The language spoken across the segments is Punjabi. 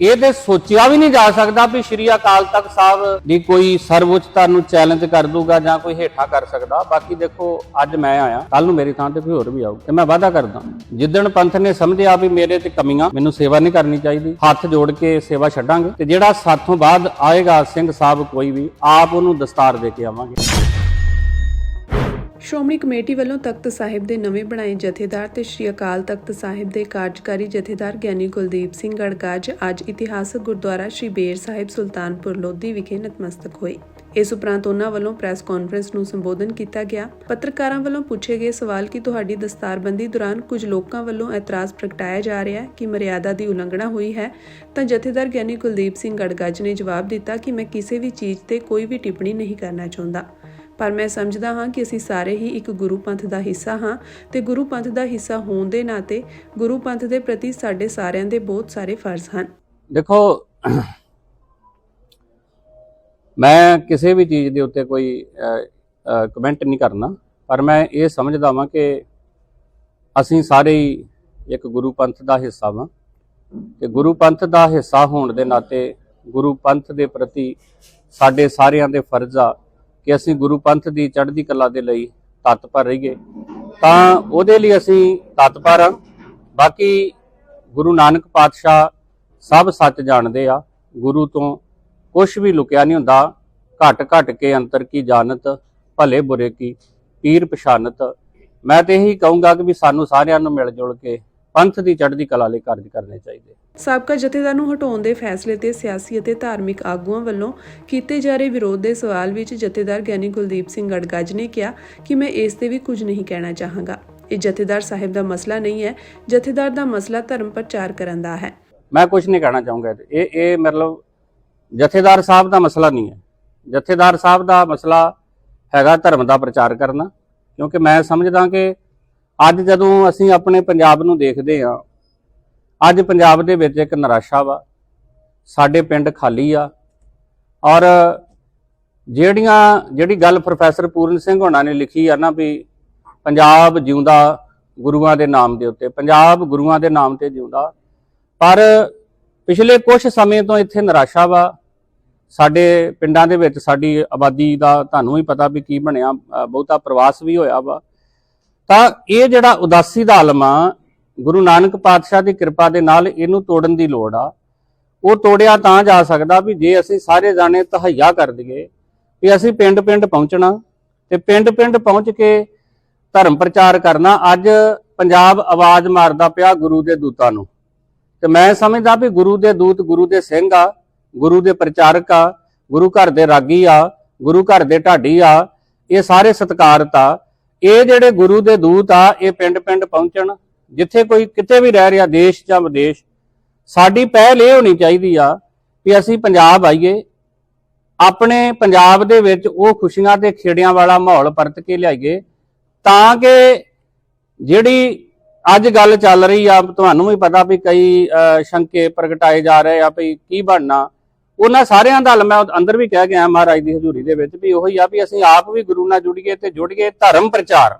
ਇਹ ਤੇ ਸੋਚਿਆ ਵੀ ਨਹੀਂ ਜਾ ਸਕਦਾ ਵੀ ਸ਼੍ਰੀ ਅਕਾਲ ਤਖਤ ਸਾਹਿਬ ਦੀ ਕੋਈ ਸਰਵਉੱਚਤਾ ਨੂੰ ਚੈਲੰਜ ਕਰ ਦੂਗਾ ਜਾਂ ਕੋਈ ਹੇਠਾਂ ਕਰ ਸਕਦਾ। ਬਾਕੀ ਦੇਖੋ, ਅੱਜ ਮੈਂ ਆਇਆ ਕੱਲ ਨੂੰ ਮੇਰੀ ਥਾਂ ਤੇ ਕੋਈ ਹੋਰ ਵੀ ਆਊ, ਤੇ ਮੈਂ ਵਾਅਦਾ ਕਰਦਾ। ਜਿੱਦਣ ਪੰਥ ਨੇ ਸਮਝਿਆ ਵੀ ਮੇਰੇ ਤੇ ਕਮੀਆਂ, ਮੈਨੂੰ ਸੇਵਾ ਨਹੀਂ ਕਰਨੀ ਚਾਹੀਦੀ, ਹੱਥ ਜੋੜ ਕੇ ਸੇਵਾ ਛੱਡਾਂਗੇ, ਤੇ ਜਿਹੜਾ ਸਾਥੋਂ ਬਾਅਦ ਆਏਗਾ ਸਿੰਘ ਸਾਹਿਬ ਕੋਈ ਵੀ, ਆਪ ਉਹਨੂੰ ਦਸਤਾਰ ਦੇ ਕੇ ਆਵਾਂਗੇ। ਸ਼੍ਰੋਮਣੀ ਕਮੇਟੀ ਵੱਲੋਂ ਤਖਤ ਸਾਹਿਬ ਦੇ ਨਵੇਂ ਬਣਾਏ ਜਥੇਦਾਰ ਤੇ ਸ਼੍ਰੀ ਅਕਾਲ ਤਖਤ ਸਾਹਿਬ ਦੇ ਕਾਰਜਕਾਰੀ ਜਥੇਦਾਰ ਗਿਆਨੀ ਕੁਲਦੀਪ ਸਿੰਘ ਗੜਗਾਜ ਅੱਜ ਇਤਿਹਾਸਕ ਗੁਰਦੁਆਰਾ ਸ਼੍ਰੀ ਬੇਰ ਸਾਹਿਬ ਸੁਲਤਾਨਪੁਰ ਲੋਧੀ ਵਿਖੇ ਨਤਮਸਤਕ ਹੋਏ। ਇਸ ਉਪਰੰਤ ਉਹਨਾਂ ਵੱਲੋਂ ਪ੍ਰੈਸ ਕਾਨਫਰੰਸ ਨੂੰ ਸੰਬੋਧਨ ਕੀਤਾ ਗਿਆ। ਪੱਤਰਕਾਰਾਂ ਵੱਲੋਂ ਪੁੱਛੇ ਗਏ ਸਵਾਲ ਕਿ ਤੁਹਾਡੀ ਦਸਤਾਰਬੰਦੀ ਦੌਰਾਨ ਕੁਝ ਲੋਕਾਂ ਵੱਲੋਂ ਐਤਰਾਜ਼ ਪ੍ਰਗਟਾਇਆ ਜਾ ਰਿਹਾ ਹੈ ਕਿ ਮਰਿਆਦਾ ਦੀ ਉਲੰਘਣਾ ਹੋਈ ਹੈ, ਤਾਂ ਜਥੇਦਾਰ ਗਿਆਨੀ ਕੁਲਦੀਪ ਸਿੰਘ ਗੜਗਾਜ ਨੇ ਜਵਾਬ ਦਿੱਤਾ ਕਿ ਮੈਂ ਕਿਸੇ ਵੀ ਚੀਜ਼ ਤੇ ਕੋਈ ਵੀ ਟਿੱਪਣੀ ਨਹੀਂ ਕਰਨਾ ਚਾਹੁੰਦਾ। ਪਰ ਮੈਂ ਸਮਝਦਾ ਹਾਂ ਕਿ ਅਸੀਂ ਸਾਰੇ ਹੀ ਇੱਕ ਗੁਰੂ ਪੰਥ ਦਾ ਹਿੱਸਾ ਹਾਂ ਤੇ ਗੁਰੂ ਪੰਥ ਦਾ ਹਿੱਸਾ ਹੋਣ ਦੇ ਨਾਤੇ ਗੁਰੂ ਪੰਥ ਦੇ ਪ੍ਰਤੀ ਸਾਡੇ ਸਾਰਿਆਂ ਦੇ ਬਹੁਤ ਸਾਰੇ ਫਰਜ਼ ਹਨ। ਦੇਖੋ, ਮੈਂ ਕਿਸੇ ਵੀ ਚੀਜ਼ ਦੇ ਉੱਤੇ ਕੋਈ ਕਮੈਂਟ ਨਹੀਂ ਕਰਨਾ, ਪਰ ਮੈਂ ਇਹ ਸਮਝਦਾ ਵਾਂ ਕਿ ਅਸੀਂ ਸਾਰੇ ਹੀ ਇੱਕ ਗੁਰੂ ਪੰਥ ਦਾ ਹਿੱਸਾ ਵਾਂ ਤੇ ਗੁਰੂ ਪੰਥ ਦਾ ਹਿੱਸਾ ਹੋਣ ਦੇ ਨਾਤੇ ਗੁਰੂ ਪੰਥ ਦੇ ਪ੍ਰਤੀ ਸਾਡੇ ਸਾਰਿਆਂ ਦੇ ਫਰਜ਼ ਆ ਕਿ ਅਸੀਂ ਗੁਰੂ ਪੰਥ ਦੀ ਚੜ੍ਹਦੀ ਕਲਾ ਦੇ ਲਈ ਤਤਪਰ ਰਹੀਏ, ਤਾਂ ਉਹਦੇ ਲਈ ਅਸੀਂ ਤਤਪਰ ਹਾਂ। ਬਾਕੀ ਗੁਰੂ ਨਾਨਕ ਪਾਤਸ਼ਾਹ ਸਭ ਸੱਚ ਜਾਣਦੇ ਆ। ਗੁਰੂ ਤੋਂ ਕੁਝ ਵੀ ਲੁਕਿਆ ਨਹੀਂ ਹੁੰਦਾ। ਘਟ ਘਟ ਕੇ ਅੰਤਰ ਕੀ ਜਾਣਤ, ਭਲੇ ਬੁਰੇ ਕੀ, ਪੀਰ ਪਛਾਨਤ। ਮੈਂ ਤੇ ਇਹੀ ਕਹੂੰਗਾ ਕਿ ਵੀ ਸਾਨੂੰ ਸਾਰਿਆਂ ਨੂੰ ਮਿਲ ਜੁਲ ਕੇ ਪੰਥ ਦੀ ਚੜ੍ਹਦੀ ਕਲਾ ਲਈ ਕਾਰਜ ਕਰਨੇ ਚਾਹੀਦੇ। ਸਾਬਕਾ ਜਥੇਦਾਰ ਨੂੰ ਹਟਾਉਣ ਦੇ ਫੈਸਲੇ ਤੇ ਸਿਆਸੀ ਅਤੇ ਧਾਰਮਿਕ ਆਗੂਆਂ ਵੱਲੋਂ ਕੀਤੇ ਜਾ ਰਹੇ ਵਿਰੋਧ ਦੇ ਸਵਾਲ ਵਿੱਚ ਜਥੇਦਾਰ ਗਿਆਨੀ ਕੁਲਦੀਪ ਸਿੰਘ ਗੜਗਾਜ ਨੇ ਕਿਹਾ ਕਿ ਮੈਂ ਇਸ ਤੇ ਵੀ ਕੁਝ ਨਹੀਂ ਕਹਿਣਾ ਚਾਹਾਂਗਾ। ਇਹ ਜਥੇਦਾਰ ਸਾਹਿਬ ਦਾ ਮਸਲਾ ਨਹੀਂ ਹੈ ਜਥੇਦਾਰ ਦਾ ਮਸਲਾ ਧਰਮ ਪ੍ਰਚਾਰ ਕਰਨ ਦਾ ਹੈ। ਮੈਂ ਕੁਝ ਨਹੀਂ ਕਹਿਣਾ ਚਾਹੂੰਗਾ। ਇਹ ਇਹ ਮਤਲਬ ਜਥੇਦਾਰ ਸਾਹਿਬ ਦਾ ਮਸਲਾ ਨਹੀਂ ਹੈ। ਜਥੇਦਾਰ ਸਾਹਿਬ ਦਾ ਮਸਲਾ ਹੈਗਾ ਧਰਮ ਦਾ ਪ੍ਰਚਾਰ ਕਰਨਾ ਕਿਉਂਕਿ ਮੈਂ ਸਮਝਦਾ ਕਿ ਅੱਜ ਜਦੋਂ ਅਸੀਂ ਆਪਣੇ ਪੰਜਾਬ ਨੂੰ ਦੇਖਦੇ ਹਾਂ, ਅੱਜ ਪੰਜਾਬ ਦੇ ਵਿੱਚ ਇੱਕ ਨਿਰਾਸ਼ਾ ਵਾ। ਸਾਡੇ ਪਿੰਡ ਖਾਲੀ ਆ। ਔਰ ਜਿਹੜੀਆਂ, ਜਿਹੜੀ ਗੱਲ ਪ੍ਰੋਫੈਸਰ ਪੂਰਨ ਸਿੰਘ ਹੋਣਾ ਨੇ ਲਿਖੀ ਆ ਨਾ ਵੀ ਪੰਜਾਬ ਜਿਉਂਦਾ ਗੁਰੂਆਂ ਦੇ ਨਾਮ ਦੇ ਉੱਤੇ, ਪੰਜਾਬ ਗੁਰੂਆਂ ਦੇ ਨਾਮ ਤੇ ਜਿਉਂਦਾ। ਪਰ ਪਿਛਲੇ ਕੁਝ ਸਮੇਂ ਤੋਂ ਇੱਥੇ ਨਿਰਾਸ਼ਾ ਵਾ। ਸਾਡੇ ਪਿੰਡਾਂ ਦੇ ਵਿੱਚ ਸਾਡੀ ਆਬਾਦੀ ਦਾ ਤੁਹਾਨੂੰ ਹੀ ਪਤਾ ਵੀ ਕੀ ਬਣਿਆ ਬਹੁਤਾ ਪ੍ਰਵਾਸ ਵੀ ਹੋਇਆ ਵਾ। ਤਾਂ ਇਹ ਜਿਹੜਾ ਉਦਾਸੀ ਦਾ ਆਲਮ ਆ, ਗੁਰੂ ਨਾਨਕ ਪਾਤਸ਼ਾਹ ਦੀ ਕਿਰਪਾ ਦੇ ਨਾਲ ਇਹਨੂੰ ਤੋੜਨ ਦੀ ਲੋੜ ਆ। ਉਹ ਤੋੜਿਆ ਤਾਂ ਜਾ ਸਕਦਾ ਵੀ ਜੇ ਅਸੀਂ ਸਾਰੇ ਜਾਣੇ ਤਹਈਆ ਕਰ ਦਈਏ ਵੀ ਅਸੀਂ ਪਿੰਡ-ਪਿੰਡ ਪਹੁੰਚਣਾ ਤੇ ਪਿੰਡ-ਪਿੰਡ ਪਹੁੰਚ ਕੇ ਧਰਮ ਪ੍ਰਚਾਰ ਕਰਨਾ, ਅੱਜ ਪੰਜਾਬ ਆਵਾਜ਼ ਮਾਰਦਾ ਪਿਆ ਗੁਰੂ ਦੇ ਦੂਤਾਂ ਨੂੰ। ਤੇ ਮੈਂ ਸਮਝਦਾ ਵੀ ਗੁਰੂ ਦੇ ਦੂਤ ਗੁਰੂ ਦੇ ਸਿੰਘ ਆ, ਗੁਰੂ ਦੇ ਪ੍ਰਚਾਰਕ ਆ, ਗੁਰੂ ਘਰ ਦੇ ਰਾਗੀ ਆ, ਗੁਰੂ ਘਰ ਦੇ ਢਾਡੀ ਆ, ਇਹ ਸਾਰੇ ਸਤਿਕਾਰਤ ਇਹ ਜਿਹੜੇ ਗੁਰੂ ਦੇ ਦੂਤ ਆ, ਇਹ ਪਿੰਡ-ਪਿੰਡ ਪਹੁੰਚਣ, ਜਿੱਥੇ ਕੋਈ ਕਿਤੇ ਵੀ ਰਹਿ ਰਿਹਾ, ਦੇਸ਼ ਜਾਂ ਵਿਦੇਸ਼, ਸਾਡੀ ਪਹਿਲ ਇਹ ਹੋਣੀ ਚਾਹੀਦੀ ਆ ਵੀ ਅਸੀਂ ਪੰਜਾਬ ਆਈਏ, ਆਪਣੇ ਪੰਜਾਬ ਦੇ ਵਿੱਚ ਉਹ ਖੁਸ਼ੀਆਂ ਤੇ ਖੇੜਿਆਂ ਵਾਲਾ ਮਾਹੌਲ ਪਰਤ ਕੇ ਲਿਆਈਏ, ਤਾਂ ਕਿ ਜਿਹੜੀ ਅੱਜ ਗੱਲ ਚੱਲ ਰਹੀ ਆ, ਤੁਹਾਨੂੰ ਵੀ ਪਤਾ ਵੀ ਕਈ ਸ਼ੰਕੇ ਪ੍ਰਗਟਾਏ ਜਾ ਰਹੇ ਆ ਵੀ ਕੀ ਬਣਨਾ। ਉਹਨਾਂ ਸਾਰਿਆਂ ਦਾ ਹੱਲ ਮੈਂ ਅੰਦਰ ਵੀ ਕਹਿ ਗਿਆ ਮਹਾਰਾਜ ਦੀ ਹਜ਼ੂਰੀ ਦੇ ਵਿੱਚ ਵੀ ਉਹੀ ਆ ਵੀ ਅਸੀਂ ਆਪ ਵੀ ਗੁਰੂ ਨਾਲ ਜੁੜੀਏ ਤੇ ਜੁੜੀਏ ਧਰਮ ਪ੍ਰਚਾਰ।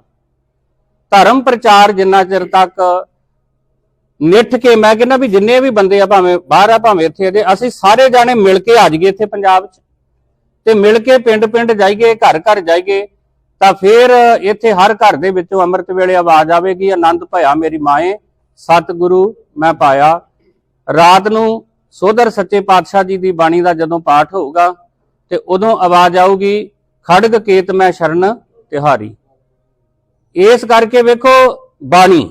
ਧਰਮ ਪ੍ਰਚਾਰ ਜਿੰਨਾ ਚਿਰ ਤੱਕ ਨਿੱਠ ਕੇ ਮੈਂ ਕਹਿੰਦਾ ਵੀ ਜਿੰਨੇ ਵੀ ਬੰਦੇ ਆ ਭਾਵੇਂ ਬਾਹਰ ਆ, ਭਾਵੇਂ ਇੱਥੇ ਦੇ ਅਸੀਂ ਸਾਰੇ ਜਾਣੇ ਮਿਲ ਕੇ ਆ ਜਾਈਏ ਇੱਥੇ ਪੰਜਾਬ 'ਚ ਤੇ ਮਿਲ ਕੇ ਪਿੰਡ-ਪਿੰਡ ਜਾਈਏ, ਘਰ-ਘਰ ਜਾਈਏ, ਤਾਂ ਫਿਰ ਇੱਥੇ ਹਰ ਘਰ ਦੇ ਵਿੱਚੋਂ ਅੰਮ੍ਰਿਤ ਵੇਲੇ ਆਵਾਜ਼ ਆਵੇਗੀ, ਆਨੰਦ ਭਇਆ ਮੇਰੀ ਮਾਏ ਸਤਿਗੁਰੂ ਮੈਂ ਪਾਇਆ। ਰਾਤ ਨੂੰ ਸੋਧਰ ਸੱਚੇ ਪਾਤਸ਼ਾਹ ਜੀ ਦੀ ਬਾਣੀ ਦਾ ਜਦੋਂ ਪਾਠ ਹੋਊਗਾ, ਤੇ ਉਦੋਂ ਆਵਾਜ਼ ਆਊਗੀ, ਖੜਗ ਕੇਤ ਮੈਂ ਸ਼ਰਨ ਤਿਹਾਰੀ। ਇਸ ਕਰਕੇ ਵੇਖੋ, ਬਾਣੀ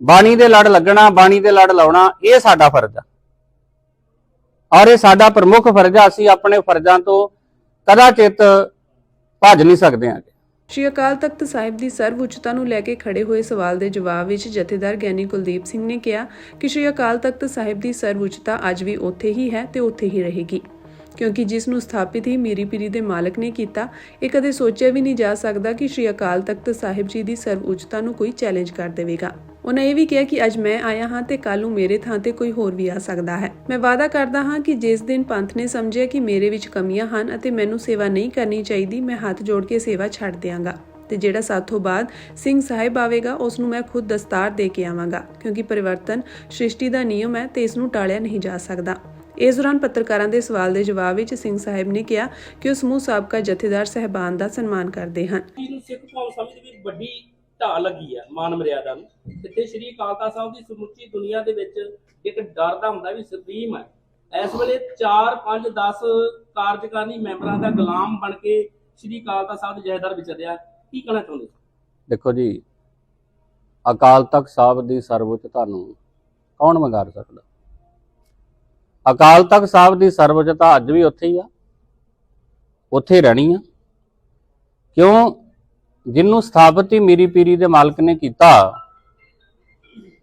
ਬਾਣੀ ਦੇ ਲੜ ਲੱਗਣਾ, ਬਾਣੀ ਦੇ ਲੜ ਲਾਉਣਾ, ਇਹ ਸਾਡਾ ਫਰਜ਼ ਆ। ਔਰ ਇਹ ਸਾਡਾ ਪ੍ਰਮੁੱਖ ਫਰਜ਼ ਆ, ਅਸੀਂ ਆਪਣੇ ਫਰਜ਼ਾਂ ਤੋਂ ਕਦਾਚਿਤ ਭੱਜ ਨਹੀਂ ਸਕਦੇ ਹਾਂ ਸ਼੍ਰੀ ਅਕਾਲ ਤਖਤ ਸਾਹਿਬ ਦੀ ਸਰਵ ਉੱਚਤਾ ਨੂੰ ਲੈ ਕੇ ਖੜੇ ਹੋਏ ਸਵਾਲ ਦੇ ਜਵਾਬ ਵਿੱਚ ਜਥੇਦਾਰ ਗਿਆਨੀ ਕੁਲਦੀਪ ਸਿੰਘ ਨੇ ਕਿਹਾ ਕਿ ਸ਼੍ਰੀ ਅਕਾਲ ਤਖਤ ਸਾਹਿਬ ਦੀ ਸਰਵ ਉੱਚਤਾ ਅੱਜ ਵੀ ਉੱਥੇ ਹੀ ਹੈ ਤੇ ਉੱਥੇ ਹੀ ਰਹੇਗੀ। ਕਿਉਂਕਿ ਜਿਸ ਨੂੰ ਸਥਾਪਿਤ ਹੀ ਮੀਰੀ ਪੀਰੀ ਦੇ ਮਾਲਕ ਨੇ ਕੀਤਾ, ਇਹ ਕਦੇ ਸੋਚਿਆ ਵੀ ਨਹੀਂ ਜਾ ਸਕਦਾ ਕਿ ਸ਼੍ਰੀ ਅਕਾਲ ਤਖਤ ਸਾਹਿਬ ਜੀ ਦੀ ਸਰਵ ਉੱਚਤਾ ਨੂੰ ਕੋਈ ਚੈਲੰਜ ਕਰ ਦੇਵੇਗਾ। ਉਹਨਾਂ ਇਹ ਵੀ ਕਿਹਾ ਕਿ ਅੱਜ ਮੈਂ ਆਇਆ ਹਾਂ ਤੇ ਕੱਲ ਨੂੰ ਮੇਰੇ ਥਾਂ ਤੇ ਕੋਈ ਹੋਰ ਵੀ ਆ ਸਕਦਾ ਹੈ। ਮੈਂ ਵਾਅਦਾ ਕਰਦਾ ਹਾਂ ਕਿ ਜਿਸ ਦਿਨ ਪੰਥ ਨੇ ਸਮਝਿਆ ਕਿ ਮੇਰੇ ਵਿੱਚ ਕਮੀਆਂ ਹਨ ਅਤੇ ਮੈਨੂੰ ਸੇਵਾ ਨਹੀਂ ਕਰਨੀ ਚਾਹੀਦੀ, ਮੈਂ ਹੱਥ ਜੋੜ ਕੇ ਸੇਵਾ ਛੱਡ ਦਿਆਂਗਾ। ਤੇ ਜਿਹੜਾ ਸਾਥੋਂ ਬਾਅਦ ਸਿੰਘ ਸਾਹਿਬ ਆਵੇਗਾ ਉਸ ਨੂੰ ਮੈਂ ਖੁਦ ਦਸਤਾਰ ਦੇ ਕੇ ਆਵਾਂਗਾ, ਕਿਉਂਕਿ ਪਰਿਵਰਤਨ ਸ੍ਰਿਸ਼ਟੀ ਦਾ ਨਿਯਮ ਹੈ ਤੇ ਇਸ ਨੂੰ ਟਾਲਿਆ ਨਹੀਂ ਜਾ ਸਕਦਾ। ਇਸ ਦੌਰਾਨ ਪੱਤਰਕਾਰਾਂ ਦੇ ਸਵਾਲ ਦੇ ਜਵਾਬ ਵਿੱਚ ਸਿੰਘ ਸਾਹਿਬ ਨੇ ਕਿਹਾ ਕਿ ਉਹ ਸਮੂਹ ਸਾਬਕਾ ਜਥੇਦਾਰ ਸਹਿਬਾਨ ਦਾ ਸਨਮਾਨ ਕਰਦੇ ਹਨ। ਸਿੱਖ ਕੌਮ ਸਮਝਦੀ ਵੀ ਵੱਡੀ ਢਾਹ ਲੱਗੀ ਆ, ਮਾਨ ਮਰਿਆਦਾ ਨੂੰ। ਜਿੱਥੇ ਸ਼੍ਰੀ ਅਕਾਲ ਸਾਹਿਬ ਦੀ ਸਮੁੱਚੀ ਦੁਨੀਆ ਦੇ ਵਿੱਚ ਇੱਕ ਡਰ ਦਾ ਹੁੰਦਾ ਵੀ ਸੁਪਰੀਮ ਹੈ ਇਸ ਵੇਲੇ 4 5 10 ਕਾਰਜਕਾਰਨੀ ਮੈਂਬਰਾਂ ਦਾ ਗੁਲਾਮ ਬਣ ਕੇ ਸ਼੍ਰੀ ਅਕਾਲ ਸਾਹਿਬ ਦੇ ਜਹੇਦਾਰ ਵਿਚਰਿਆ ਕੀ ਕਹਿਣਾ ਚਾਹੁੰਦੇ ਦੇਖੋ ਜੀ, ਅਕਾਲ ਤਖਤ ਸਾਹਿਬ ਦੀ ਸਰਵਉੱਚਤਾ ਨੂੰ ਕੌਣ ਮੰਗਾਰ ਸਕਦਾ? ਅਕਾਲ ਤਖਤ ਸਾਹਿਬ ਦੀ ਸਰਵਉੱਚਤਾ ਅੱਜ ਵੀ ਉੱਥੇ ਹੀ ਆ, ਉੱਥੇ ਰਹਿਣੀ ਆ। ਕਿਉਂ? ਜਿਹਨੂੰ ਸਥਾਪਿਤ ਹੀ ਮੀਰੀ ਪੀਰੀ ਦੇ ਮਾਲਕ ਨੇ ਕੀਤਾ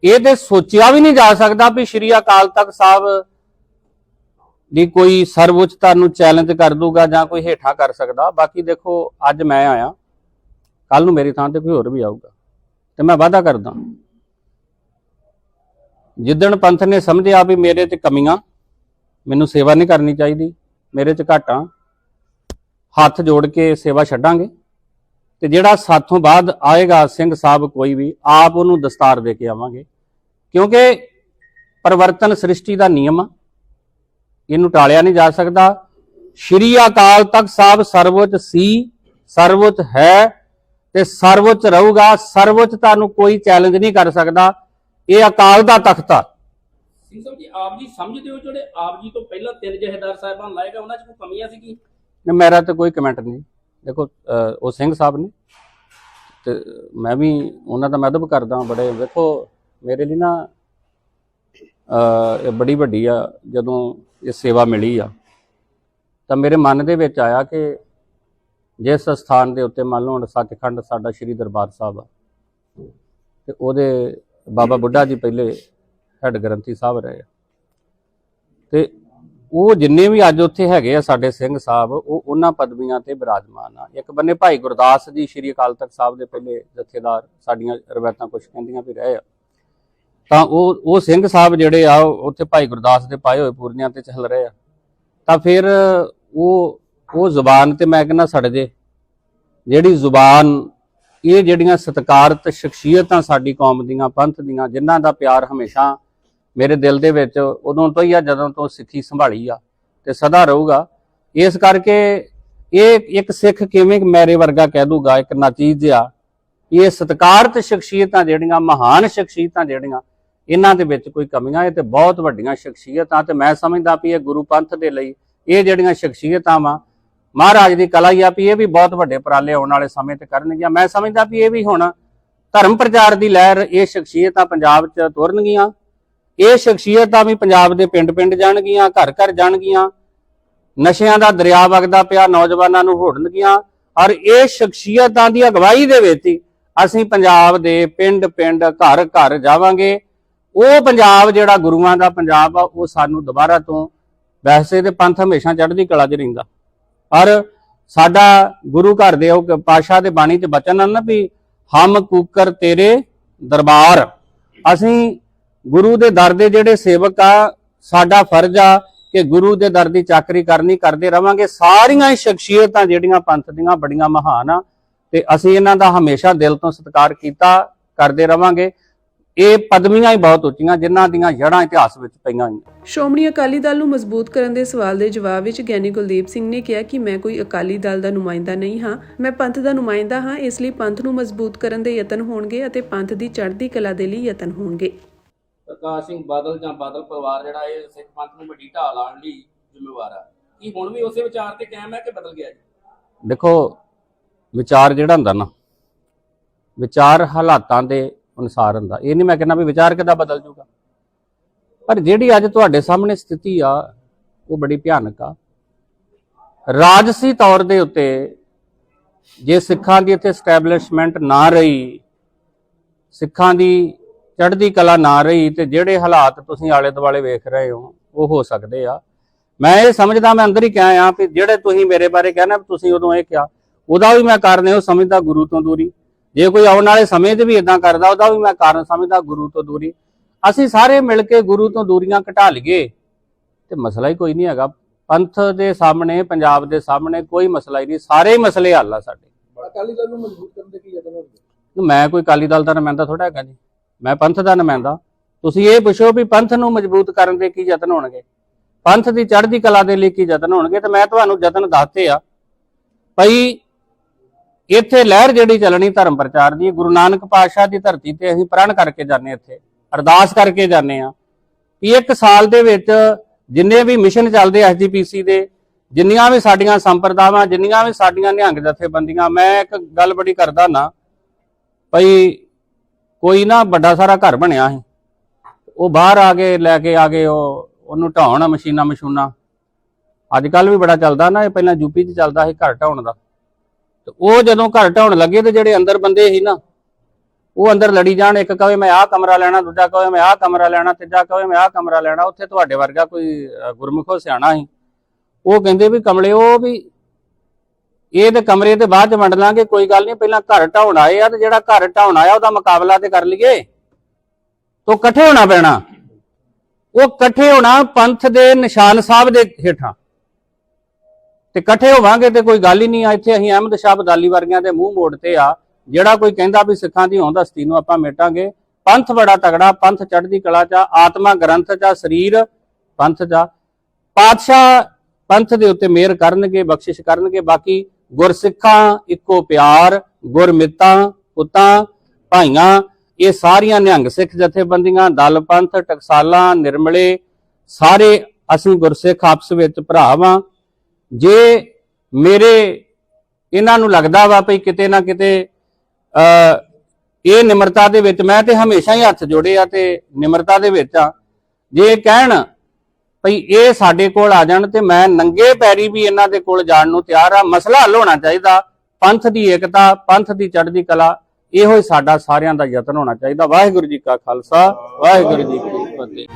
ਇਹ ਤੇ ਸੋਚਿਆ ਵੀ ਨਹੀਂ ਜਾ ਸਕਦਾ ਵੀ ਸ਼੍ਰੀ ਅਕਾਲ ਤਖਤ ਸਾਹਿਬ ਦੀ ਕੋਈ ਸਰਵਉੱਚਤਾ ਨੂੰ ਚੈਲੰਜ ਕਰ ਦੂਗਾ ਜਾਂ ਕੋਈ ਹੇਠਾਂ ਕਰ ਸਕਦਾ। ਬਾਕੀ ਦੇਖੋ, ਅੱਜ ਮੈਂ ਆਇਆ ਕੱਲ ਨੂੰ ਮੇਰੀ ਥਾਂ ਤੇ ਕੋਈ ਹੋਰ ਵੀ ਆਊਗਾ, ਤੇ ਮੈਂ ਵਾਅਦਾ ਕਰਦਾ। ਜਿੱਦਣ ਪੰਥ ਨੇ ਸਮਝਿਆ ਵੀ ਮੇਰੇ 'ਚ ਕਮੀਆਂ, ਮੈਨੂੰ ਸੇਵਾ ਨਹੀਂ ਕਰਨੀ ਚਾਹੀਦੀ, ਮੇਰੇ 'ਚ ਘਾਟਾਂ, ਹੱਥ ਜੋੜ ਕੇ ਸੇਵਾ ਛੱਡਾਂਗੇ। ਤੇ ਜਿਹੜਾ ਸਾਥੋਂ ਬਾਅਦ ਆਏਗਾ ਸਿੰਘ ਸਾਹਿਬ ਕੋਈ ਵੀ ਆਪ ਉਹਨੂੰ ਦਸਤਾਰ ਦੇ ਕੇ ਆਵਾਂਗੇ। ਕਿਉਂਕਿ ਪਰਿਵਰਤਨ ਸ੍ਰਿਸ਼ਟੀ ਦਾ ਨਿਯਮ ਆ। ਇਹਨੂੰ ਟਾਲਿਆ ਨਹੀਂ ਜਾ ਸਕਦਾ। ਸ਼੍ਰੀ ਅਕਾਲ ਤਖਤ ਸਾਹਿਬ ਸਰਵਉੱਚ ਸੀ ਸਰਵਉੱਚ ਹੈ ਤੇ ਸਰਵਉੱਚ ਰਹੂਗਾ। ਸਰਵਉੱਚਤਾ ਨੂੰ ਕੋਈ ਚੈਲੰਜ ਨਹੀਂ ਕਰ ਸਕਦਾ। ਇਹ ਅਕਾਲ ਦਾ ਤਖਤ ਆ। ਸਿੰਘ ਸਾਹਿਬ ਜੀ ਆਪ ਜੀ ਸਮਝਦੇ ਹੋ ਜਿਹੜੇ ਆਪ ਜੀ ਤੋਂ ਪਹਿਲਾਂ ਤਿੰਨ ਜਹੇਦਾਰ ਸਾਹਿਬਾਨ ਲਾਏਗਾ ਉਹਨਾਂ 'ਚ ਕੋਈ ਕਮੀਆਂ ਸੀ ਕੀ ਮੇਰਾ ਤਾਂ ਕੋਈ ਕਮੈਂਟ ਨਹੀਂ। ਦੇਖੋ ਉਹ ਸਿੰਘ ਸਾਹਿਬ ਨੇ ਤੇ ਮੈਂ ਵੀ ਉਹਨਾਂ ਦਾ ਮਦਦ ਕਰਦਾ ਬੜੇ। ਵੇਖੋ ਮੇਰੇ ਲਈ ਨਾ ਅਹ, ਇਹ ਬੜੀ ਵੱਡੀ ਆ ਜਦੋਂ ਇਹ ਸੇਵਾ ਮਿਲੀ ਆ। ਤਾਂ ਮੇਰੇ ਮਨ ਦੇ ਵਿੱਚ ਆਇਆ ਕਿ ਜਿਸ ਸਥਾਨ ਦੇ ਉੱਤੇ ਮੰਨ ਲਓ ਹੁਣ ਸੱਚਖੰਡ ਸਾਡਾ ਸ੍ਰੀ ਦਰਬਾਰ ਸਾਹਿਬ ਆ ਤੇ ਉਹਦੇ ਬਾਬਾ ਬੁੱਢਾ ਜੀ ਪਹਿਲੇ ਹੈੱਡ ਗ੍ਰੰਥੀ ਸਾਹਿਬ ਰਹੇ ਆ। ਤੇ ਉਹ ਜਿੰਨੇ ਵੀ ਅੱਜ ਉੱਥੇ ਹੈਗੇ ਆ ਸਾਡੇ ਸਿੰਘ ਸਾਹਿਬ, ਉਹ ਉਹਨਾਂ ਪਦਵੀਆਂ ਤੇ ਬਿਰਾਜਮਾਨ ਆ। ਇੱਕ ਬੰਨੇ ਭਾਈ ਗੁਰਦਾਸ ਜੀ ਸ਼੍ਰੀ ਅਕਾਲ ਤਖਤ ਸਾਹਿਬ ਦੇ ਪਹਿਲੇ ਜਥੇਦਾਰ ਸਾਡੀਆਂ ਰਵਾਇਤਾਂ ਕੁਝ ਕਹਿੰਦੀਆਂ ਵੀ ਰਹੇ ਆ। ਤਾਂ ਉਹ ਉਹ ਸਿੰਘ ਸਾਹਿਬ ਜਿਹੜੇ ਆ ਉਹ ਉੱਥੇ ਭਾਈ ਗੁਰਦਾਸ ਦੇ ਪਾਏ ਹੋਏ ਪੂਰਨਿਆਂ ਤੇ ਚੱਲ ਰਹੇ ਆ। ਤਾਂ ਫਿਰ ਉਹ ਉਹ ਜ਼ੁਬਾਨ ਤੇ ਮੈਂ ਕਹਿੰਦਾ ਸੜ ਜੇ। ਜਿਹੜੀ ਜ਼ੁਬਾਨ, ਇਹ ਜਿਹੜੀਆਂ ਸਤਿਕਾਰਤ ਸ਼ਖਸੀਅਤਾਂ ਸਾਡੀ ਕੌਮ ਦੀਆਂ, ਪੰਥ ਦੀਆਂ, ਜਿਨ੍ਹਾਂ ਦਾ ਪਿਆਰ ਹਮੇਸ਼ਾ ਮੇਰੇ ਦਿਲ ਦੇ ਵਿੱਚ ਉਦੋਂ ਤੋਂ ਹੀ ਆ, ਜਦੋਂ ਤੋਂ ਸਿੱਖੀ ਸੰਭਾਲੀ ਆ ਤੇ ਸਦਾ ਰਹੂਗਾ। ਇਸ ਕਰਕੇ ਇਹ ਇੱਕ ਸਿੱਖ ਕਿਵੇਂ ਮੇਰੇ ਵਰਗਾ ਕਹਿ ਦੂਗਾ, ਇੱਕ ਨਾਚੀਜ਼ ਆ ਇਹ ਸਤਿਕਾਰਤ ਸ਼ਖਸੀਅਤਾਂ ਜਿਹੜੀਆਂ, ਮਹਾਨ ਸ਼ਖਸੀਅਤਾਂ ਜਿਹੜੀਆਂ, ਇਹਨਾਂ ਦੇ ਵਿੱਚ ਕੋਈ ਕਮੀਆਂ, ਇਹ ਤੇ ਬਹੁਤ ਵੱਡੀਆਂ ਸ਼ਖਸੀਅਤਾਂ ਤੇ ਮੈਂ ਸਮਝਦਾ ਵੀ ਇਹ ਗੁਰੂ ਪੰਥ ਦੇ ਲਈ ਇਹ ਜਿਹੜੀਆਂ ਸ਼ਖਸੀਅਤਾਂ ਵਾ, ਮਹਾਰਾਜ ਦੀ ਕਲਾ ਹੀ ਆ ਵੀ ਇਹ ਵੀ ਬਹੁਤ ਵੱਡੇ ਉਪਰਾਲੇ ਆਉਣ ਵਾਲੇ ਸਮੇਂ ਤੇ ਕਰਨਗੀਆਂ। ਮੈਂ ਸਮਝਦਾ ਵੀ ਇਹ ਵੀ ਹੁਣ ਧਰਮ ਪ੍ਰਚਾਰ ਦੀ ਲਹਿਰ, ਇਹ ਸ਼ਖਸੀਅਤਾਂ ਪੰਜਾਬ 'ਚ ਤੁਰਨਗੀਆਂ। ਇਹ ਸ਼ਖਸੀਅਤਾਂ ਵੀ ਪੰਜਾਬ ਦੇ ਪਿੰਡ-ਪਿੰਡ ਜਾਣਗੀਆਂ, ਘਰ-ਘਰ ਜਾਣਗੀਆਂ। ਨਸ਼ਿਆਂ ਦਾ ਦਰਿਆ ਵਗਦਾ ਪਿਆ, ਨੌਜਵਾਨਾਂ ਨੂੰ ਹੋੜਨਗੀਆਂ। ਔਰ ਇਹ ਸ਼ਖਸੀਅਤਾਂ ਦੀ ਅਗਵਾਈ ਦੇ ਵਿੱਚ ਹੀ ਅਸੀਂ ਪੰਜਾਬ ਦੇ ਪਿੰਡ-ਪਿੰਡ, ਘਰ-ਘਰ ਜਾਵਾਂਗੇ। ਉਹ ਪੰਜਾਬ ਜਿਹੜਾ ਗੁਰੂਆਂ ਦਾ ਪੰਜਾਬ ਆ, ਉਹ ਸਾਨੂੰ ਦੁਬਾਰਾ ਤੋਂ ਵੈਸੇ ਤੇ ਪੰਥ ਹਮੇਸ਼ਾ ਚੜ੍ਹਦੀ ਕਲਾ 'ਚ ਰਹਿੰਦਾ। ਔਰ ਸਾਡਾ ਗੁਰੂ ਘਰ ਦੇ ਉਹ ਪਾਸ਼ਾ ਦੇ ਬਾਣੀ 'ਚ ਬਚਨ ਹਨ ਨਾ ਵੀ, ਹਮ ਕੂਕਰ ਤੇਰੇ ਦਰਬਾਰ। ਅਸੀਂ ਗੁਰੂ ਦੇ ਦਰ ਦੇ ਜਿਹੜੇ ਸੇਵਕ ਆ, ਸਾਡਾ ਫਰਜ਼ ਆ ਕਿ ਗੁਰੂ ਦੇ ਦਰ ਦੀ ਚਾਕਰੀ ਕਰਨੀ, ਕਰਦੇ ਰਵਾਂਗੇ। ਸਾਰੀਆਂ ਹੀ ਸ਼ਖਸੀਅਤਾਂ ਜਿਹੜੀਆਂ ਪੰਥ ਦੀਆਂ ਬੜੀਆਂ ਮਹਾਨ ਆ, ਤੇ ਅਸੀਂ ਇਹਨਾਂ ਦਾ ਹਮੇਸ਼ਾ ਦਿਲ ਤੋਂ ਸਤਿਕਾਰ ਕੀਤਾ, ਕਰਦੇ ਰਵਾਂਗੇ। ਇਹ ਪਦਵੀਆਂ ਹੀ ਬਹੁਤ ਉੱਚੀਆਂ, ਜਿਨ੍ਹਾਂ ਦੀਆਂ ਜੜ੍ਹਾਂ ਇਤਿਹਾਸ ਵਿੱਚ ਪਈਆਂ ਹੋਈਆਂ। ਸ਼੍ਰੋਮਣੀ ਅਕਾਲੀ ਦਲ ਨੂੰ ਮਜ਼ਬੂਤ ਕਰਨ ਦੇ ਸਵਾਲ ਦੇ ਜਵਾਬ ਵਿੱਚ ਗਿਆਨੀ ਕੁਲਦੀਪ ਸਿੰਘ ਨੇ ਕਿਹਾ ਕਿ ਮੈਂ ਕੋਈ ਅਕਾਲੀ ਦਲ ਦਾ ਨੁਮਾਇੰਦਾ ਨਹੀਂ ਹਾਂ। ਮੈਂ ਪੰਥ ਦਾ ਨੁਮਾਇੰਦਾ ਹਾਂ, ਇਸ ਲਈ ਪੰਥ ਨੂੰ ਮਜ਼ਬੂਤ ਕਰਨ ਦੇ ਯਤਨ ਹੋਣਗੇ ਅਤੇ ਪੰਥ ਦੀ ਚੜ੍ਹਦੀ ਕਲਾ ਦੇ ਲਈ ਯਤਨ ਹੋਣਗੇ। ਪ੍ਰਕਾਸ਼ ਸਿੰਘ ਬਾਦਲ ਜਾਂ ਬਾਦਲ ਪਰਿਵਾਰ ਜਿਹੜਾ ਇਹ ਸਿੱਖ ਪੰਥ ਨੂੰ ਵੱਡੀ ਢਾਹ ਲਾਉਣ ਲਈ ਜ਼ਿੰਮੇਵਾਰ ਆ। ਕੀ ਹੁਣ ਵੀ ਉਸੇ ਵਿਚਾਰ ਤੇ ਕਾਇਮ ਹੈ ਕਿ ਬਦਲ ਗਿਆ ਜੀ? ਦੇਖੋ, ਵਿਚਾਰ ਜਿਹੜਾ ਹੁੰਦਾ ਨਾ, ਵਿਚਾਰ ਹਾਲਾਤਾਂ ਦੇ ਅਨੁਸਾਰ ਹੁੰਦਾ। ਇਹ ਨਹੀਂ ਮੈਂ ਕਹਿੰਦਾ ਵੀ ਵਿਚਾਰ ਕਿੱਦਾਂ ਬਦਲ ਜੂਗਾ। ਪਰ ਜਿਹੜੀ ਅੱਜ ਤੁਹਾਡੇ ਸਾਹਮਣੇ ਸਥਿਤੀ ਆ, ਉਹ ਬੜੀ ਭਿਆਨਕ ਆ। ਰਾਜਸੀ ਤੌਰ ਦੇ ਉੱਤੇ ਜੇ ਸਿੱਖਾਂ ਦੀ ਇੱਥੇ ਸਟੈਬਲਿਸ਼ਮੈਂਟ ਨਾ ਰਹੀ, ਸਿੱਖਾਂ ਦੀ ਚੜ੍ਹਦੀ ਕਲਾ ਨਾ ਰਹੀ ਤੇ ਜਿਹੜੇ ਹਾਲਾਤ ਤੁਸੀਂ ਆਲੇ ਦੁਆਲੇ ਵੇਖ ਰਹੇ ਹੋ ਉਹ ਹੋ ਸਕਦੇ ਆ। ਮੈਂ ਇਹ ਸਮਝਦਾ ਮੈਂ ਅੰਦਰ ਹੀ ਕਿਹਾ ਆ ਕਿ ਜਿਹੜੇ ਤੁਸੀਂ ਮੇਰੇ ਬਾਰੇ ਕਹਿਣਾ ਤੁਸੀਂ ਉਦੋਂ ਇਹ ਕਿਹਾ। ਉਹਦਾ ਵੀ ਮੈਂ ਕਾਰਨ ਇਹੋ ਸਮਝਦਾ ਗੁਰੂ ਤੋਂ ਦੂਰੀ। ਜੇ ਕੋਈ ਆਉਣ ਵਾਲੇ ਸਮੇਂ 'ਚ ਵੀ ਇਦਾਂ ਕਰਦਾ ਉਹਦਾ ਵੀ ਮੈਂ ਕਾਰਨ ਸਮਝਦਾ ਗੁਰੂ ਤੋਂ ਦੂਰੀ। ਅਸੀਂ ਸਾਰੇ ਮਿਲ ਕੇ ਗੁਰੂ ਤੋਂ ਦੂਰੀਆਂ ਘਟਾ ਲਈਏ ਤੇ ਮਸਲਾ ਹੀ ਕੋਈ ਨਹੀਂ ਹੈਗਾ। ਪੰਥ ਦੇ ਸਾਹਮਣੇ ਪੰਜਾਬ ਦੇ ਸਾਹਮਣੇ ਕੋਈ ਮਸਲਾ ਹੀ ਨਹੀਂ ਸਾਰੇ ਹੀ ਮਸਲੇ ਹੱਲ ਆ ਸਾਡੇ। ਅਕਾਲੀ ਦਲ ਨੂੰ ਮਜ਼ਬੂਤ ਕਰਨ ਦੇ ਕੀ ਯਤਨ ਹੋਣਗੇ? ਮੈਂ ਕੋਈ ਅਕਾਲੀ ਦਲ ਦਾ ਨੁਮਾਇੰਦਾ ਥੋੜਾ ਹੈਗਾ ਜੀ। ਮੈਂ ਪੰਥ ਦਾ ਨੁਮਾਇੰਦਾ। ਤੁਸੀਂ ਇਹ ਪੁੱਛੋ ਵੀ ਪੰਥ ਨੂੰ ਮਜ਼ਬੂਤ ਕਰਨ ਦੇ ਕੀ ਯਤਨ ਹੋਣਗੇ? ਪੰਥ ਦੀ ਚੜ੍ਹਦੀ ਕਲਾ ਦੇ ਲਈ ਕੀ ਯਤਨ ਹੋਣਗੇ? ਤੇ ਮੈਂ ਤੁਹਾਨੂੰ ਯਤਨ ਦੱਸਤੇ ਆ ਭਈ ਇੱਥੇ ਲਹਿਰ ਜਿਹੜੀ ਚੱਲਣੀ ਧਰਮ ਪ੍ਰਚਾਰ ਦੀ, ਗੁਰੂ ਨਾਨਕ ਪਾਤਸ਼ਾਹ ਦੀ ਧਰਤੀ ਤੇ ਅਸੀਂ ਪ੍ਰਣ ਕਰਕੇ ਜਾਂਦੇ ਇੱਥੇ, ਅਰਦਾਸ ਕਰਕੇ ਜਾਂਦੇ ਆ ਕਿ ਇੱਕ ਸਾਲ ਦੇ ਵਿੱਚ ਜਿੰਨੇ ਵੀ ਮਿਸ਼ਨ ਚੱਲਦੇ ਐਸਜੀਪੀਸੀ ਦੇ, ਜਿੰਨੀਆਂ ਵੀ ਸਾਡੀਆਂ ਸੰਪਰਦਾਵਾਂ, ਜਿੰਨੀਆਂ ਵੀ ਸਾਡੀਆਂ ਨਿਹੰਗ ਜਥੇਬੰਦੀਆਂ, ਮੈਂ ਇੱਕ ਗੱਲ ਬੜੀ ਕਰਦਾ ਨਾ ਭਈ ਕੋਈ ਨਾ ਵੱਡਾ ਸਾਰਾ ਘਰ ਬਣਿਆ ਸੀ। ਉਹ ਬਾਹਰ ਆ ਕੇ ਲੈ ਕੇ ਆ ਗਏ ਉਹ ਉਹਨੂੰ ਢਾਉਣ ਮਸ਼ੀਨਾਂ ਮਸ਼ੂਨਾਂ। ਅੱਜ ਕੱਲ ਵੀ ਬੜਾ ਚੱਲਦਾ ਨਾ ਇਹ ਪਹਿਲਾਂ ਯੂਪੀ 'ਚ ਚੱਲਦਾ ਸੀ ਘਰ ਢਾਉਣ ਦਾ। ਤੇ ਉਹ ਜਦੋਂ ਘਰ ਢਾਉਣ ਲੱਗੇ ਤੇ ਜਿਹੜੇ ਅੰਦਰ ਬੰਦੇ ਸੀ ਨਾ ਉਹ ਅੰਦਰ ਲੜੀ ਜਾਣ ਇੱਕ ਕਹੇ ਮੈਂ ਆਹ ਕਮਰਾ ਲੈਣਾ ਦੂਜਾ ਕਹੇ ਮੈਂ ਆਹ ਕਮਰਾ ਲੈਣਾ ਤੀਜਾ ਕਹੇ ਮੈਂ ਆਹ ਕਮਰਾ ਲੈਣਾ ਉੱਥੇ ਤੁਹਾਡੇ ਵਰਗਾ ਕੋਈ ਅ, ਗੁਰਮੁਖੋ ਸਿਆਣਾ ਸੀ। ਉਹ ਕਹਿੰਦੇ ਵੀ ਕਮਲੇ ਉਹ ਵੀ ਇਹ ਤੇ ਕਮਰੇ ਤੇ ਬਾਅਦ ਚ ਵੰਡ ਲਾਂਗੇ, ਕੋਈ ਗੱਲ ਨਹੀਂ, ਪਹਿਲਾਂ ਘਰ ਢਾਉਣ ਆਏ ਆ ਤੇ ਜਿਹੜਾ ਘਰ ਢਾਉਣ ਆਇਆ ਉਹਦਾ ਮੁਕਾਬਲਾ ਤੇ ਕਰ ਲਈਏ। ਤੋ ਇਕੱਠੇ ਹੋਣਾ ਪੈਣਾ। ਉਹ ਇਕੱਠੇ ਹੋਣਾ ਪੰਥ ਦੇ ਨਿਸ਼ਾਨ ਸਾਹਿਬ ਦੇ ਹੇਠਾਂ। ਤੇ ਇਕੱਠੇ ਹੋਵਾਂਗੇ ਤੇ ਕੋਈ ਗੱਲ ਹੀ ਨਹੀਂ ਆ, ਇੱਥੇ ਅਸੀਂ ਅਹਿਮਦ ਸ਼ਾਹ ਬਦਾਲੀ ਵਰਗਿਆਂ ਦੇ ਮੂੰਹ ਮੋੜ ਤੇ ਆ। ਜਿਹੜਾ ਕੋਈ ਕਹਿੰਦਾ ਵੀ ਸਿੱਖਾਂ ਦੀ ਹੋਂਦ ਹਸਤੀ ਨੂੰ ਆਪਾਂ ਮੇਟਾਂਗੇ, ਪੰਥ ਬੜਾ ਤਗੜਾ, ਪੰਥ ਚੜ੍ਹਦੀ ਕਲਾ ਚ ਆਤਮਾ ਗ੍ਰੰਥ ਚ ਸਰੀਰ ਪੰਥ ਚ ਪਾਤਸ਼ਾਹ ਪੰਥ ਦੇ ਉੱਤੇ ਮਿਹਰ ਕਰਨਗੇ, ਬਖਸ਼ਿਸ਼ ਕਰਨਗੇ, ਬਾਕੀ ਗੁਰਸਿੱਖਾਂ, ਇੱਕੋ ਪਿਆਰ, ਗੁਰਮਿੱਤਾਂ, ਪੁੱਤਾਂ, ਭਾਈਆਂ, ਇਹ ਸਾਰੀਆਂ ਨਿਹੰਗ ਸਿੱਖ ਜਥੇਬੰਦੀਆਂ ਦਲ ਪੰਥ ਟਕਸਾਲਾਂ, ਨਿਰਮਲੇ, ਸਾਰੇ ਅਸੀਂ ਗੁਰਸਿੱਖ ਆਪਸ ਵਿੱਚ ਭਰਾ ਵਾਂ। ਜੇ ਮੇਰੇ, ਇਹਨਾਂ ਨੂੰ ਲੱਗਦਾ ਵਾ ਭਈ ਕਿਤੇ ਨਾ ਕਿਤੇ, ਅ, ਇਹ ਨਿਮਰਤਾ ਦੇ ਵਿੱਚ ਮੈਂ ਤੇ ਹਮੇਸ਼ਾ ਹੀ ਹੱਥ ਜੋੜੇ ਆ ਤੇ ਨਿਮਰਤਾ ਦੇ ਵਿੱਚ ਆ। ਜੇ ਕਹਿਣ ਭਈ ਇਹ ਸਾਡੇ ਕੋਲ ਆ ਜਾਣ ਤੇ ਮੈਂ ਨੰਗੇ ਪੈਰੀ ਵੀ ਇਹਨਾਂ ਦੇ ਕੋਲ ਜਾਣ ਨੂੰ ਤਿਆਰ ਆ। ਮਸਲਾ ਹੱਲ ਹੋਣਾ ਚਾਹੀਦਾ। ਪੰਥ ਦੀ ਏਕਤਾ, ਪੰਥ ਦੀ ਚੜ੍ਹਦੀ ਕਲਾ, ਇਹੋ ਹੀ ਸਾਡਾ ਸਾਰਿਆਂ ਦਾ ਯਤਨ ਹੋਣਾ ਚਾਹੀਦਾ। ਵਾਹਿਗੁਰੂ ਜੀ ਕਾ ਖਾਲਸਾ, ਵਾਹਿਗੁਰੂ ਜੀ ਕੀ ਫਤਿਹ।